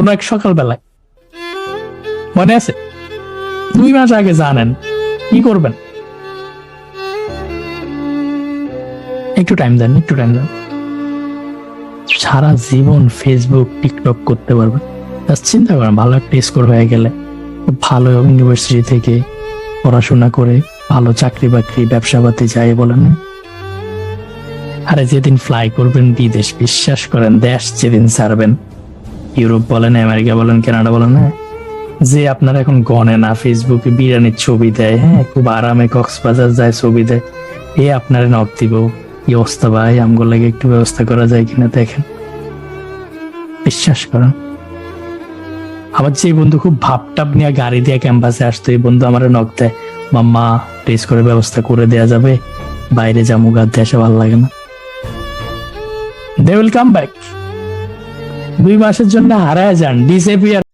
কোন এক সকালবেলায়। মনে আছে? দুই মাস আগে জানেন, কি করবেন? একটু টাইম দেন, একটু টাইম দেন। সারা জীবন ফেসবুক টিকটক করতে পারবেন। চিন্তা করেন, ভালো একটা স্কোর হয়ে গেলে, ভালো ইউনিভার্সিটি থেকে পড়াশোনা করে ভালো চাকরি বাকরি, ব্যবসা পাতি যাই বলেন। আরে যেদিন ফ্লাই করবেন, বিদেশ, বিশ্বাস করেন, দেশ যেদিন ছাড়বেন ইউরোপ বলেন, আমেরিকা বলেন, কানাডা বলেন হ্যাঁ। যে আপনার এখন গনে না ফেসবুকে বিরিয়ানির ছবি দেয় হ্যাঁ খুব আরামে কক্সবাজার যায় ছবি দেয়, এ আপনার নক দিব। কি অবস্থা ভাই? আমগুলো লাগে একটু ব্যবস্থা করা যায় কিনা দেখেন। বিশ্বাস করেন। আমার যে বন্ধু খুব ভাবটাপ নিয়ে গাড়ি দিয়ে ক্যাম্পাসে আসতো, এই বন্ধু আমার নক দেয়, মাম্মা টেস্ট করে ব্যবস্থা করে দেয়া যাবে, বাইরে যাব গাছ দেশে ভালো লাগে না। দে উইল কাম ব্যাক দুই মাসের জন্য হারায় যান ডিসেপিয়ার